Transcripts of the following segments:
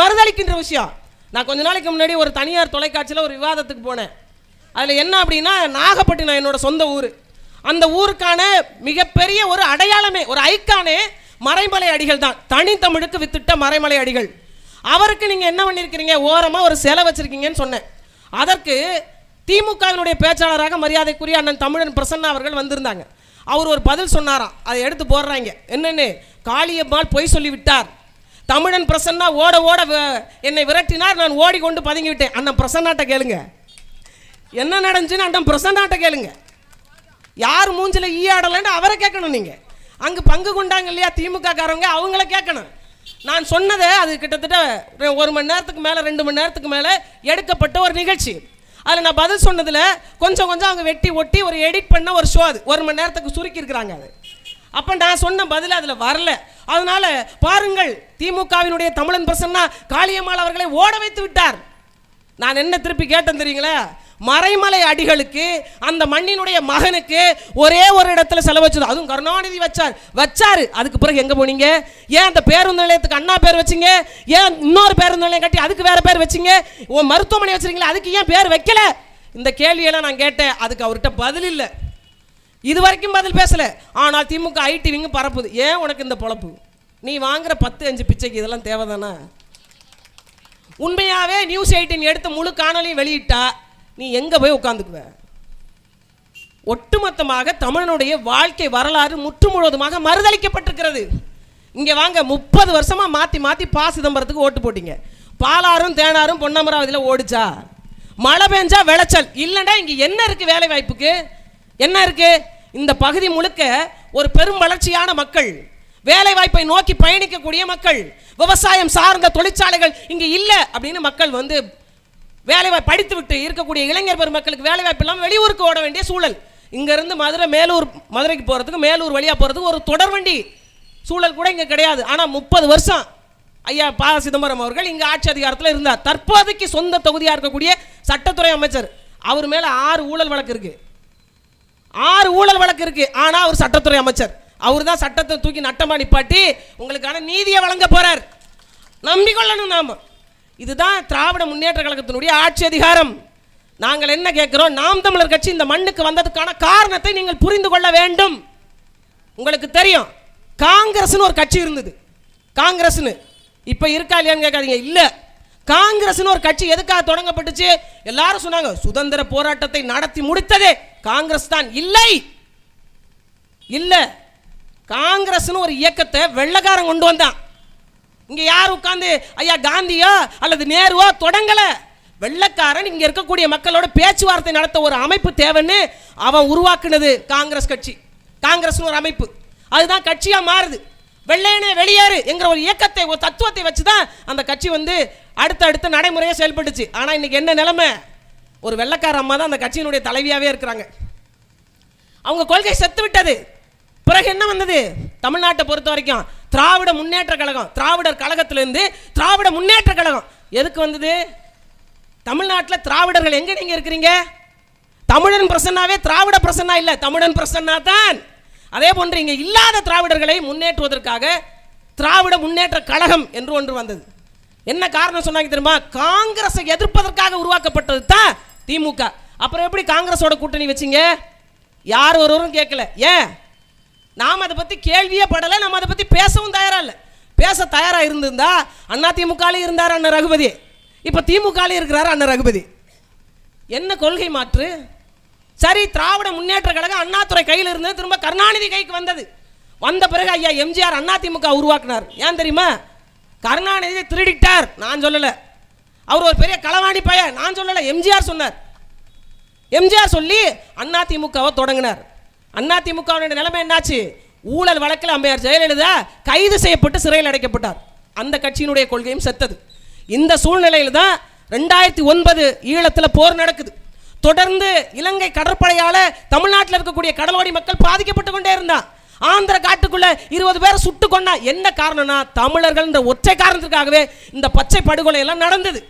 மறுதளிக்கின்ற விஷயம். நான் கொஞ்ச நாளைக்கு முன்னாடி ஒரு தனியார் தொலைக்காட்சியில் ஒரு விவாதத்துக்கு போனேன். அதில் என்ன அப்படின்னா நாகப்பட்டினம் என்னோட சொந்த ஊர். அந்த ஊருக்கான மிகப்பெரிய ஒரு அடையாளமே ஒரு ஐக்கானே மறைமலை அடிகள் தான். தனித்தமிழுக்கு வித்திட்ட மறைமலை அடிகள். அவருக்கு நீங்கள் என்ன பண்ணியிருக்கிறீங்க ஓரமாக ஒரு சிலை வச்சுருக்கீங்கன்னு சொன்னேன். அதற்கு திமுகவினுடைய பேச்சாளராக மரியாதைக்குரிய அண்ணன் தமிழன் பிரசன்னா அவர்கள் வந்திருந்தாங்க. அவர் ஒரு பதில் சொன்னாராம். அதை எடுத்து போடுறாங்க. என்னென்னு? காளியம்மாள் பொய் சொல்லிவிட்டார். தமிழன் பிரசன்னா ஓட ஓட என்னை விரட்டினார். நான் ஓடிக்கொண்டு பதுங்கி விட்டேன் அண்ணன் பிரசன்னாட்ட கேளுங்க. என்ன நடந்துச்சுன்னு அண்ணன் பிரசன்னாட்ட கேளுங்க. யார் மூஞ்சில ஈயாடலைன்னு அவரை கேட்கணும் நீங்கள் அங்கே பங்கு கொண்டாங்க இல்லையா திமுக காரவங்க அவங்கள கேட்கணும். நான் சொன்னதை அது கிட்டத்தட்ட ஒரு- மணி நேரத்துக்கு மேலே ரெண்டு மணி நேரத்துக்கு மேலே எடுக்கப்பட்ட ஒரு நிகழ்ச்சி. அதில் நான் பதில் சொன்னதில் கொஞ்சம் கொஞ்சம் அவங்க வெட்டி ஒட்டி ஒரு எடிட் பண்ண ஒரு ஷோ அது. ஒரு மணி நேரத்துக்கு சுருக்கி இருக்கிறாங்க அது. அப்போ நான் சொன்ன பதில் அதில் வரல. அதனால பாருங்கள் திமுகவினுடைய தமிழன் பிரசன்னா காளியம்மாள் அவர்களை ஓட வைத்து விட்டார். நான் என்ன திருப்பி கேட்டேன் தெரியுங்களா? மறைமலை அடிகளுக்கு அந்த மண்ணினுடைய மகனுக்கு ஒரே ஒரு இடத்துல செலவச்சது அதுவும் கருணாநிதி வச்சார். வச்சாரு. அதுக்கு பிறகு எங்க போனீங்க? ஏன் அந்த பேருந்து நிலையத்துக்கு அண்ணா பேர் வச்சீங்க? ஏன் இன்னொரு பேருந்து நிலையம் கட்டி அதுக்கு வேற பேர் வச்சீங்க? ஓ மருத்துவமனை வச்சிருக்கீங்களா அதுக்கு ஏன் பேர் வைக்கல? இந்த கேள்வியெல்லாம் நான் கேட்டேன். அதுக்கு அவர்கிட்ட பதில் இல்லை. இது வரைக்கும் பதில் பேசல. ஆனால் திமுக ஐடி விங்க பரப்புது. ஏன் உனக்கு இந்த பொழப்பு? நீ வாங்குற பத்து அஞ்சு பிச்சைக்கு இதெல்லாம் தேவைதானா? உண்மையாவே நியூஸ் எயிட்டின் எடுத்த முழு காணொலியும் வெளியிட்டா நீ எங்க போய் உட்காந்துக்குவ? ஒட்டுமொத்தமாக தமிழனுடைய வாழ்க்கை வரலாறு முற்று முழுவதுமாக மறுதளிக்கப்பட்டிருக்கிறது. இங்கே வாங்க முப்பது வருஷமாக மாற்றி மாற்றி பா சிதம்பரத்துக்கு ஓட்டு போட்டிங்க. பாலாறும் தேனாரும் பொன்னமராவதியில் ஓடிச்சா? மழை பெஞ்சா விளைச்சல். இல்லைன்னா இங்கே என்ன இருக்குது வேலை வாய்ப்புக்கு என்ன இருக்கு? இந்த பகுதி முழுக்க ஒரு பெரும் வளர்ச்சியான மக்கள் வேலை வாய்ப்பை நோக்கி பயணிக்கக்கூடிய மக்கள் விவசாயம் சார்ந்த தொழிற்சாலைகள் இங்க இல்ல அப்படின்னு மக்கள் வந்து வேலைவாய்ப்பு படித்து விட்டு இருக்கக்கூடிய இளைஞர் பெருமக்களுக்கு வேலை வாய்ப்பு இல்லாமல் வெளியூருக்கு ஓட வேண்டிய சூழல். இங்கேருந்து மதுரை மேலூர் மதுரைக்கு போகிறதுக்கு மேலூர் வழியாக போகிறதுக்கு ஒரு தொடர்வண்டி சூழல் கூட இங்கே கிடையாது. ஆனால் முப்பது வருஷம் ஐயா ப. சிதம்பரம் அவர்கள் இங்கே ஆட்சி அதிகாரத்தில் இருந்தார். தற்போதைக்கு சொந்த தொகுதியாக இருக்கக்கூடிய சட்டத்துறை அமைச்சர். அவர் மேலே ஆறு ஊழல் வழக்கு இருக்கு. ஆறு ஊழல் வழக்கு இருக்கு. ஆனா அவர் சட்டத்துறை அமைச்சர். அவர் தான் சட்டத்தை தூக்கி நட்டமா நிப்பாட்டி உங்களுக்கான நீதியை வழங்க போறார். நம்பிக்கொள்ளணும் நாம. இதுதான் திராவிட முன்னேற்ற கழகத்தினுடைய ஆட்சி அதிகாரம். நாங்கள் என்ன கேட்கிறோம்? நாம் தமிழர் கட்சி இந்த மண்ணுக்கு வந்ததுக்கான காரணத்தை நீங்கள் புரிந்து கொள்ள வேண்டும். உங்களுக்கு தெரியும். காங்கிரஸ்னு ஒரு கட்சி இருந்தது. காங்கிரஸ்னு. இப்போ இருக்கா இல்லையான்னு கேட்காதீங்க. இல்லை. காங்கிரஸ்னு ஒரு கட்சி எதுக்காக தொடங்கப்பட்டுச்சு? எல்லாரும் சொன்னாங்க சுதந்திர போராட்டத்தை நடத்தி முடித்ததே. காங்கிரஸ் தான். இல்லை. இல்ல. காங்கிரஸ்னு ஒரு இயக்கத்தை வெள்ளைக்காரன் கொண்டு வந்தான். இங்க யார் உட்கார்ந்து ஐயா காந்தியோ அல்லது நேருவோ தொடங்கல. வெள்ளைக்காரன் இங்க இருக்கக்கூடிய மக்களோட பேச்சுவார்த்தை நடத்த ஒரு அமைப்பு தேவைன்னு அவன் உருவாக்குனது காங்கிரஸ் கட்சி. காங்கிரஸ்னு ஒரு அமைப்பு. அதுதான் கட்சியா மாறுது. வெள்ளையனே வெளியேறு என்கிற ஒரு இயக்கத்தை ஒரு தத்துவத்தை வச்சு தான் அந்த கட்சி வந்து அடுத்த அடுத்த நடைமுறையாக செயல்பட்டுச்சு. ஆனால் இன்னைக்கு என்ன நிலைமை? ஒரு வெள்ளக்கார அம்மா தான் அந்த கட்சியினுடைய தலைவியாகவே இருக்கிறாங்க. அவங்க கொள்கை செத்து விட்டது. பிறகு என்ன வந்தது? தமிழ்நாட்டை பொறுத்த வரைக்கும் திராவிட முன்னேற்ற கழகம் திராவிடர் கழகத்திலிருந்து திராவிட முன்னேற்ற கழகம். எதுக்கு வந்தது? தமிழ்நாட்டில் திராவிடர்கள் எங்க நீங்க இருக்கிறீங்க? தமிழன் பிரசன்னாவே திராவிட பிரசன்னா இல்ல. தமிழன் பிரசன்னா தான். அதே போன்று இங்க இல்லாத திராவிடர்களை முன்னேற்றுவதற்காக திராவிட முன்னேற்ற கழகம் என்று ஒன்று வந்தது. என்ன காரணம் சொன்னாங்க தெரியுமா? காங்கிரஸை எதிர்ப்பதற்காக உருவாக்கப்பட்டது தான் திமுக. அப்புறம் எப்படி காங்கிரஸோட கூட்டணி வச்சீங்க? யார் ஒருவரும் கேட்கல. ஏன்? நாம் அதை பற்றி கேள்வியே படலை நம்ம அதை பற்றி பேசவும் தயாராக இல்லை. பேச தயாராக இருந்திருந்தா அண்ணா திமுகலையும் இருந்தார் அண்ணன் ரகுபதி? இப்போ திமுகலையும் இருக்கிறார் அண்ணன் ரகுபதி? என்ன கொள்கை மாற்று? சரி திராவிட முன்னேற்ற கழகம் அண்ணாத்துறை கையில் இருந்தது திரும்ப கருணாநிதி கைக்கு வந்தது. வந்த பிறகு ஐயா எம்ஜிஆர் அதிமுக உருவாக்குனார். ஏன் தெரியுமா? கருணாநிதி திருடிட்டார். நான் சொல்லலை. அவர் ஒரு பெரிய களவாணி பையன். நான் சொல்லலை. எம்ஜிஆர் சொன்னார். எம்ஜிஆர் சொல்லி அதிமுகவை தொடங்கினார். அதிமுகவுடைய நிலைமை என்னாச்சு? ஊழல் வழக்கில் அம்மையார் ஜெயலலிதா கைது செய்யப்பட்டு சிறையில் அடைக்கப்பட்டார். அந்த கட்சியினுடைய கொள்கையும் செத்தது. இந்த சூழ்நிலையில் தான் ரெண்டாயிரத்தி ஒன்பது ஈழத்தில் போர் நடக்குது. தொடர்ந்து இலங்கை கடற்படையால் தமிழ்நாட்டில் இருக்கக்கூடிய கடலோடி மக்கள் பாதிக்கப்பட்டு கொண்டே இருந்தான் ஆந்திர காட்டுக்குள்ள இருபது பேரை சுட்டு கொண்டா என்ன காரணம்னா தமிழர்கள் இந்த ஒற்றை காரணத்திற்காகவே இந்த பச்சை படுகொலை எல்லாம் நடந்தது.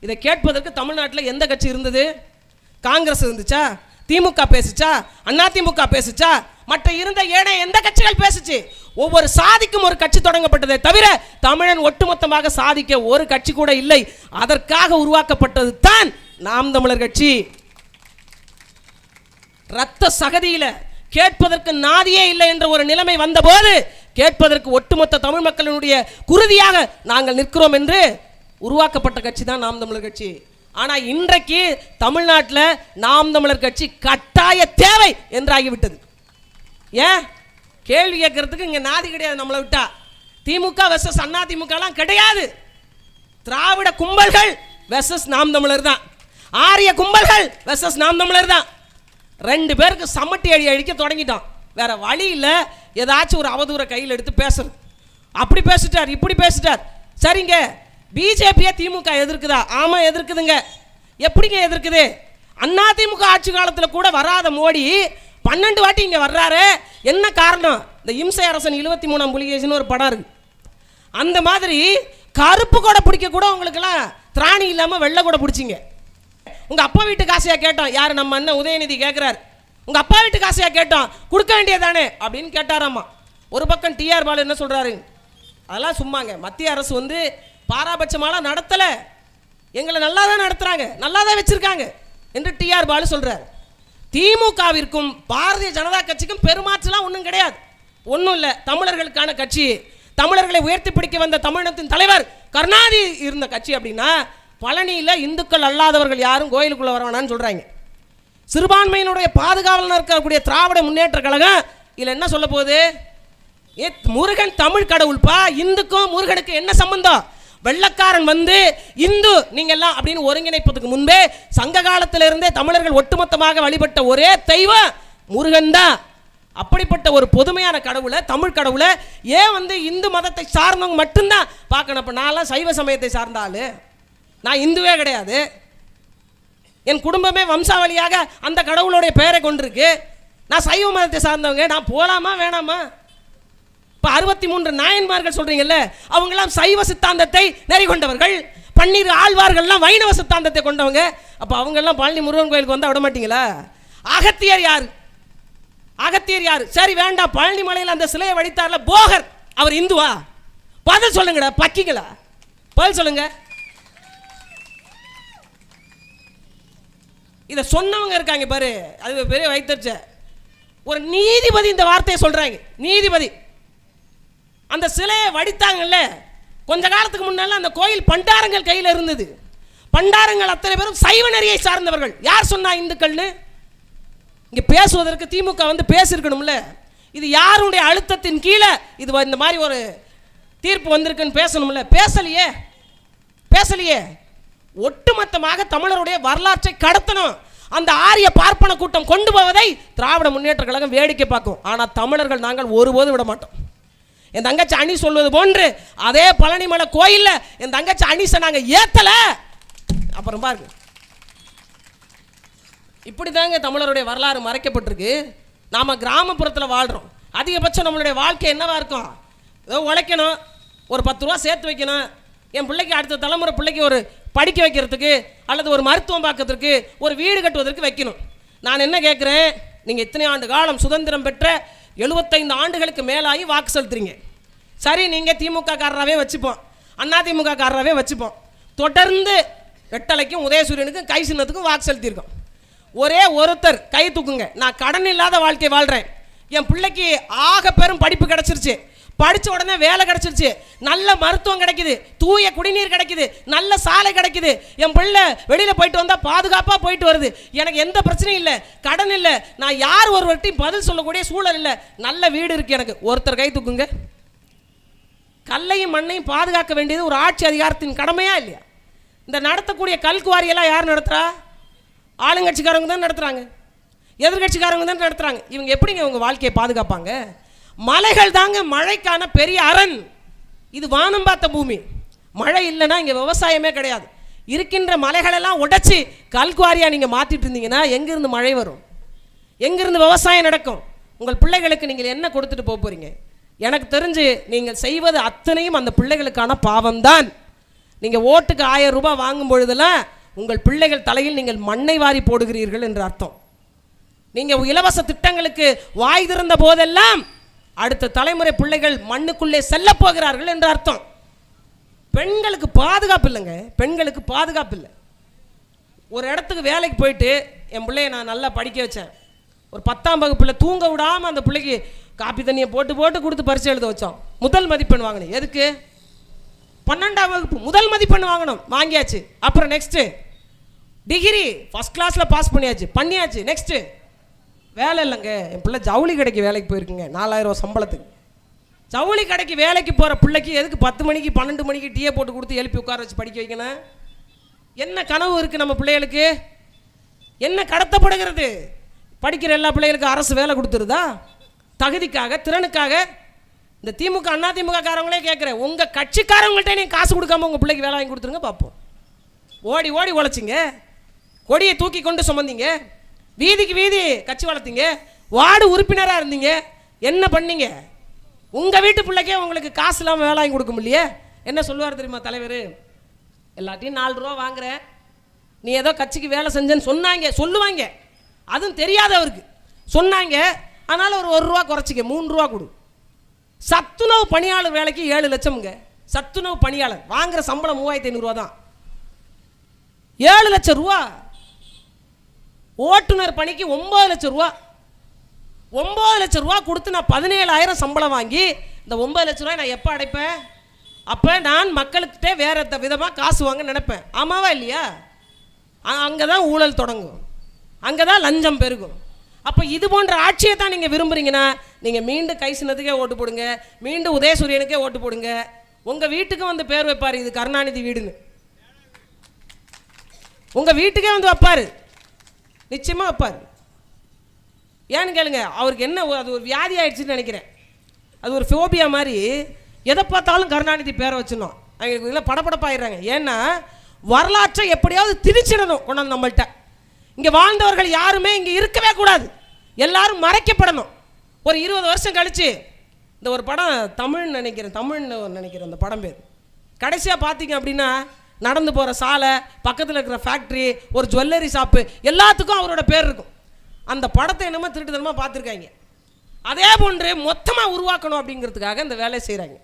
இதை கேட்பதற்கு தமிழ்நாட்டில் எந்த கட்சி இருந்தது? காங்கிரஸ் இருந்துச்சா? திமுக பேசுச்சா? அண்ணா திமுக பேசுச்சா? மற்ற இருந்த ஏனைய எந்த கட்சிகள் பேசுச்சு? ஒவ்வொரு சாதிக்கும் ஒரு கட்சி தொடங்கப்பட்டதே தவிர தமிழன் ஒட்டுமொத்தமாக சாதிக்க ஒரு கட்சி கூட இல்லை. அதற்காக உருவாக்கப்பட்டது தான் நாம் தமிழர் கட்சி. ரத்த சகதியில கேட்பதற்கு நாதியே இல்லை என்ற ஒரு நிலைமை வந்தபோது கேட்பதற்கு ஒட்டுமொத்த தமிழ் மக்களினுடைய குருதியாக நாங்கள் நிற்கிறோம் என்று உருவாக்கப்பட்ட கட்சி தான் நாம் தமிழர் கட்சி. ஆனால் இன்றைக்கு தமிழ்நாட்டில் நாம் தமிழர் கட்சி கட்டாய தேவை என்றாகிவிட்டது. ஏன்? கேள்வி கேட்கறதுக்கு இங்கே நாதி கிடையாது நம்மளை விட்டா. திமுக வெர்சஸ் அண்ணா திமுகலாம் கிடையாது. திராவிட கும்பல்கள் வெர்சஸ் நாம் தமிழர் தான். ஆரிய கும்பல்கள் வெர்சஸ் நாம் தமிழர் தான். ரெண்டு பேருக்கு சம்மட்டி அடி அடிக்க தொடங்கிட்டான். வேற வழியில் ஏதாச்சும் ஒரு அவதூற கையில் எடுத்து பேசுறது. அப்படி பேசிட்டார் இப்படி பேசிட்டார். சரிங்க. பிஜேபியை திமுக எதிர்க்குதா? ஆமாம் எதிர்க்குதுங்க. எப்படிங்க எதிர்க்குது? அண்ணா திமுக ஆட்சி காலத்தில் கூட வராத மோடி பன்னெண்டு வாட்டி இங்கே வர்றாரு. என்ன காரணம்? இந்த இம்சை அரசன் இருபத்தி மூணாம் புலிகேசின்னு ஒரு படம் இருக்கு. அந்த மாதிரி கருப்பு கூட பிடிக்க கூட உங்களுக்கெல்லாம் திராணி இல்லாமல் வெள்ளை கூட பிடிச்சிங்க. உங்க அப்பா வீட்டு காசையா கேட்டோம். யார்? நம்ம அண்ணன் உதயநிதி கேட்குறாரு உங்க அப்பா வீட்டு காசையா கேட்டோம். கொடுக்க வேண்டியதானே அப்படின்னு கேட்டாராம்மா ஒரு பக்கம் டிஆர் பாலு என்ன சொல்றாரு? அதெல்லாம் சும்மாங்க. மத்திய அரசு வந்து பாராபட்சமாலாம் நடத்தலை. எங்களை நல்லா தான் நடத்துகிறாங்க நல்லா தான் வச்சுருக்காங்க என்று டிஆர் பாலு சொல்கிறார் திமுகவிற்கும் பாரதிய ஜனதா கட்சிக்கும் பெருமாற்றலாம் ஒன்றும் கிடையாது. ஒன்றும் இல்லை. தமிழர்களுக்கான கட்சி. தமிழர்களை உயர்த்தி பிடிக்க வந்த தமிழினத்தின் தலைவர் கருணாநிதி இருந்த கட்சி அப்படின்னா பழனியில் இந்துக்கள் அல்லாதவர்கள் யாரும் கோயிலுக்குள்ளே வர சொல்கிறாங்க சிறுபான்மையினுடைய பாதுகாவலர் இருக்கக்கூடிய திராவிட முன்னேற்ற கழகம் இதில் என்ன சொல்ல போகுது? ஏ முருகன் தமிழ் கடவுள்பா இந்துக்கும் முருகனுக்கு என்ன சம்பந்தம்? வெள்ளக்காரன் வந்து இந்து நீங்க எல்லாம் அப்படின்னு ஒருங்கிணைப்பதுக்கு முன்பே சங்க காலத்திலிருந்தே தமிழர்கள் ஒட்டுமொத்தமாக வழிபட்ட ஒரே தெய்வம் முருகன் தான். அப்படிப்பட்ட ஒரு பொதுமையான கடவுளை தமிழ் கடவுளை ஏன் வந்து இந்து மதத்தை சார்ந்தவங்க மட்டும்தான் பார்க்கணும்? இப்போ நான்லாம் சைவ சமயத்தை சார்ந்தாலும் நான் இந்துவே கிடையாது. என் குடும்பமே வம்சாவளியாக அந்த கடவுளுடைய பெயரை கொண்டிருக்கு. நான் சைவ மதத்தை சார்ந்தவங்க. நான் போகலாமா வேணாமா? இப்போ அறுபத்தி மூன்று நாயன்மார்கள் சொல்கிறீங்கல்ல அவங்களாம் சைவ சித்தாந்தத்தை நெறி கொண்டவர்கள். பன்னீர் ஆழ்வார்கள்லாம் வைணவ சித்தாந்தத்தை கொண்டவங்க. அப்போ அவங்கெல்லாம் பழனி முருகன் கோயிலுக்கு வந்தால் விட மாட்டீங்களா? அகத்தியர் யார்? அகத்தியர் யார்? சரி வேண்டாம். பழனி மலையில் அந்த சிலையை வடித்தார்ல போகர். அவர் இந்துவா? பதில் சொல்லுங்கடா பக்கிங்களா? பதில் சொல்லுங்கள் இதை சொன்னவங்க இருக்காங்க பாரு. அது பெரிய வைத்தறிச்ச. ஒரு நீதிபதி இந்த வார்த்தையை சொல்கிறாங்க நீதிபதி. அந்த சிலையை வடித்தாங்கல்ல. கொஞ்ச காலத்துக்கு முன்னால அந்த கோயில் பண்டாரங்கள் கையில் இருந்தது. பண்டாரங்கள் அத்தனை பேரும் சைவ நெறியை சார்ந்தவர்கள். யார் சொன்னா இந்துக்கள்னு? இங்கே பேசுவதற்கு திமுக வந்து பேசியிருக்கணும்ல. இது யாருடைய அழுத்தத்தின் கீழே இது வ- இந்த மாதிரி ஒரு தீர்ப்பு வந்திருக்குன்னு பேசணும்ல. பேசலையே. பேசலையே. ஒட்டுமொத்தமாக தமிழருடைய வரலாற்றை கடத்தணும். அந்த ஆரிய பார்ப்பன கூட்டம் கொண்டு போவதை திராவிட முன்னேற்ற கழகம் வேடிக்கை பார்க்கும். ஆனால் தமிழர்கள் நாங்கள் ஒருபோதும் விட மாட்டோம். என் தங்கச்சி அணி சொல்வது போன்று அதே பழனிமலை கோயிலில் என் தங்கச்சி அணிசை நாங்கள் ஏற்றலை அப்புறம் பாருங்க. இப்படி தாங்க தமிழருடைய வரலாறு மறைக்கப்பட்டிருக்கு. நாம் கிராமப்புறத்தில் வாழ்கிறோம் அதிகபட்சம் நம்மளுடைய வாழ்க்கை என்னவா இருக்கும்? ஏதோ உழைக்கணும். ஒரு பத்து ரூபா சேர்த்து வைக்கணும். என் பிள்ளைக்கு அடுத்த தலைமுறை பிள்ளைக்கு ஒரு படிக்க வைக்கிறதுக்கு அல்லது ஒரு மருத்துவம் பார்க்கறதுக்கு ஒரு வீடு கட்டுவதற்கு வைக்கணும். நான் என்ன கேட்குறேன் நீங்கள் இத்தனை ஆண்டு காலம் சுதந்திரம் பெற்ற எழுபத்தைந்து ஆண்டுகளுக்கு மேலாகி வாக்கு செலுத்துறீங்க. சரி நீங்கள் திமுக காரராகவே வச்சுப்போம். அண்ணா திமுக காரராகவே வச்சுப்போம். தொடர்ந்து வெட்டலைக்கும் உதயசூரியனுக்கும் கை சின்னத்துக்கும் வாக்கு செலுத்தியிருக்கோம். ஒரே ஒருத்தர் கை தூக்குங்க. நான் கடன் இல்லாத வாழ்க்கை வாழ்கிறேன் என் பிள்ளைக்கு ஆக பெரும் படிப்பு கிடச்சிருச்சு. படித்த உடனே வேலை கிடச்சிருச்சு. நல்ல மருத்துவம் கிடைக்குது. தூய குடிநீர் கிடைக்குது. நல்ல சாலை கிடைக்குது. என் பிள்ளை வெளியில் போயிட்டு வந்தால் பாதுகாப்பாக போயிட்டு வருது. எனக்கு எந்த பிரச்சனையும் இல்லை. கடன் இல்லை. நான் யார் ஒருவர்கிட்டையும் பதில் சொல்லக்கூடிய சூழல் இல்லை. நல்ல வீடு இருக்குது எனக்கு. ஒருத்தர் கை தூக்குங்க. கல்லையும் மண்ணையும் பாதுகாக்க வேண்டியது ஒரு ஆட்சி அதிகாரத்தின் கடமையா இல்லையா? இந்த நடத்தக்கூடிய கல்குவாரியெல்லாம் யார் நடத்துகிறா ஆளுங்கட்சிக்காரங்க தான் நடத்துகிறாங்க எதிர்கட்சிக்காரங்க தான் நடத்துகிறாங்க இவங்க எப்படிங்க உங்கள் வாழ்க்கையை பாதுகாப்பாங்க? மலைகள் தாங்க மழைக்கான பெரிய அரண். இது வானம் பார்த்த பூமி. மழை இல்லைன்னா இங்கே விவசாயமே கிடையாது. இருக்கின்ற மலைகளெல்லாம் உடைச்சி கல்குவாரியாக நீங்கள் மாற்றிட்டு இருந்தீங்கன்னா எங்கேருந்து மழை வரும்? எங்கேருந்து விவசாயம் நடக்கும்? உங்கள் பிள்ளைகளுக்கு நீங்கள் என்ன கொடுத்துட்டு போக போகிறீங்க எனக்கு தெரிஞ்சு நீங்கள் செய்வது அத்தனையும் அந்த பிள்ளைகளுக்கான பாவம்தான். நீங்கள் ஓட்டுக்கு ஆயிரம் ரூபாய் வாங்கும் பொழுதெல்லாம் உங்கள் பிள்ளைகள் தலையில் நீங்கள் மண்ணை வாரி போடுகிறீர்கள் என்று அர்த்தம். நீங்கள் இலவச திட்டங்களுக்கு வாய் திறந்த போதெல்லாம் அடுத்த தலைமுறை பிள்ளைகள் மண்ணுக்குள்ளே செல்ல போகிறார்கள் என்று அர்த்தம். பெண்களுக்கு பாதுகாப்பு இல்லைங்க. பெண்களுக்கு பாதுகாப்பு இல்லை. ஒரு இடத்துக்கு வேலைக்கு போயிட்டு என் பிள்ளைய நான் நல்லா படிக்க வச்சேன். ஒரு பத்தாம் வகுப்பில் தூங்க விடாமல் அந்த பிள்ளைக்கு காப்பி தண்ணியை போட்டு போட்டு கொடுத்து பரிசு எழுத வச்சோம். முதல் மதிப்பெண் வாங்கினேன். எதுக்கு? பன்னெண்டாம் வகுப்பு முதல் மதிப்பெண் வாங்கணும். வாங்கியாச்சு. அப்புறம் நெக்ஸ்ட்டு டிகிரி ஃபர்ஸ்ட் கிளாஸில் பாஸ் பண்ணியாச்சு. பண்ணியாச்சு. நெக்ஸ்ட்டு வேலை இல்லைங்க. என் பிள்ளை ஜவுளி கடைக்கு வேலைக்கு போயிருக்குங்க. நாலாயிரம் ரூபா சம்பளத்துக்கு. ஜவுளி கடைக்கு வேலைக்கு போகிற பிள்ளைக்கு எதுக்கு பத்து மணிக்கு பன்னெண்டு மணிக்கு டீயை போட்டு கொடுத்து எழுப்பி உட்கார வச்சு படிக்க வைக்கணும்? என்ன கனவு இருக்குது நம்ம பிள்ளைகளுக்கு? என்ன கடத்தப்படுகிறது? படிக்கிற எல்லா பிள்ளைகளுக்கும் அரசு வேலை கொடுத்துருதா? தகுதிக்காக திறனுக்காக? இந்த திமுக அண்ணா திமுக காரங்களே கேட்குறேன் உங்கள் கட்சிக்காரங்கள்ட்ட நீங்க காசு கொடுக்காம உங்கள் பிள்ளைக்கு வேலை வாங்கி கொடுத்துருங்க பார்ப்போம் ஓடி ஓடி உழைச்சிங்க. கொடியை தூக்கி கொண்டு சுமந்தீங்க. வீதிக்கு வீதி கட்சி வளர்த்தீங்க. வார்டு உறுப்பினராக இருந்தீங்க. என்ன பண்ணீங்க? உங்கள் வீட்டு பிள்ளைக்கே உங்களுக்கு காசு இல்லாமல் வேலை வாங்கி கொடுக்க முடியலையே? என்ன சொல்லுவார் தெரியுமா தலைவர்? எல்லாத்தையும் நாலு ரூபா வாங்குற. நீ ஏதோ கட்சிக்கு வேலை செஞ்சேன்னு சொன்னாங்க. சொல்லுவாங்க. அதுவும் தெரியாத அவருக்கு. சொன்னாங்க. அதனால் ஒரு ஒரு ரூபா குறைச்சிக்க. மூணு ரூபா கொடு. சத்துணவு பணியாளர் வேலைக்கு ஏழு லட்சம்ங்க. சத்துணவு பணியாளர். வாங்குற சம்பளம் மூவாயிரத்தி ஐநூறுரூவா தான் ஏழு லட்சம் ரூபா ஓட்டுநர் பணிக்கு ஒம்பது லட்சம் ரூபா. ஒம்பது லட்சம் ரூபா கொடுத்து நான் பதினேழாயிரம் சம்பளம் வாங்கி இந்த ஒம்பது லட்ச ரூபாய் நான் எப்போ அடைப்பேன்? அப்போ நான் மக்களுக்கிட்டே வேற விதமாக காசு வாங்க நினைப்பேன். ஆமாவா இல்லையா? அங்கே தான் ஊழல் தொடங்கும். அங்கே தான் லஞ்சம் பெருகும். அப்போ இது போன்ற ஆட்சியை தான் நீங்கள் விரும்புறீங்கன்னா நீங்கள் மீண்டும் கை சின்னத்துக்கே ஓட்டு போடுங்க. மீண்டும் உதயசூரியனுக்கே ஓட்டு போடுங்க. உங்கள் வீட்டுக்கு வந்து பேர் வைப்பார் இது கருணாநிதி வீடுன்னு. உங்கள் வீட்டுக்கே வந்து வைப்பார். நிச்சயமாக வைப்பார். ஏன்னு கேளுங்க அவருக்கு என்ன ஒரு- அது ஒரு வியாதி ஆயிடுச்சுன்னு நினைக்கிறேன். அது ஒரு ஃபோபியா மாதிரி எதை பார்த்தாலும் கருணாநிதி பேரை வச்சிடணும். அவங்களுக்கு இதில் படப்படப்பாயிடுறாங்க ஏன்னா வரலாற்றை எப்படியாவது திணிச்சிடணும் கொண்டாந்து நம்மள்கிட்ட இங்கே வாழ்ந்தவர்கள் யாருமே இங்கே இருக்கவே கூடாது. எல்லாரும் மறைக்கப்படணும். ஒரு இருபது வருஷம் கழிச்சு இந்த ஒரு படம் தமிழ்னு நினைக்கிறேன் தமிழ்னு நினைக்கிறேன் அந்த படம் பேர். கடைசியாக பார்த்தீங்க அப்படின்னா நடந்து போகிற சாலை பக்கத்தில் இருக்கிற ஃபேக்ட்ரி ஒரு ஜுவல்லரி ஷாப்பு எல்லாத்துக்கும் அவரோட பேர் இருக்கும். அந்த படத்தை என்னமோ திருட்டுத்தனமாக பார்த்துருக்காங்க. அதே போன்று மொத்தமாக உருவாக்கணும் அப்படிங்கிறதுக்காக இந்த வேலையை செய்கிறாங்க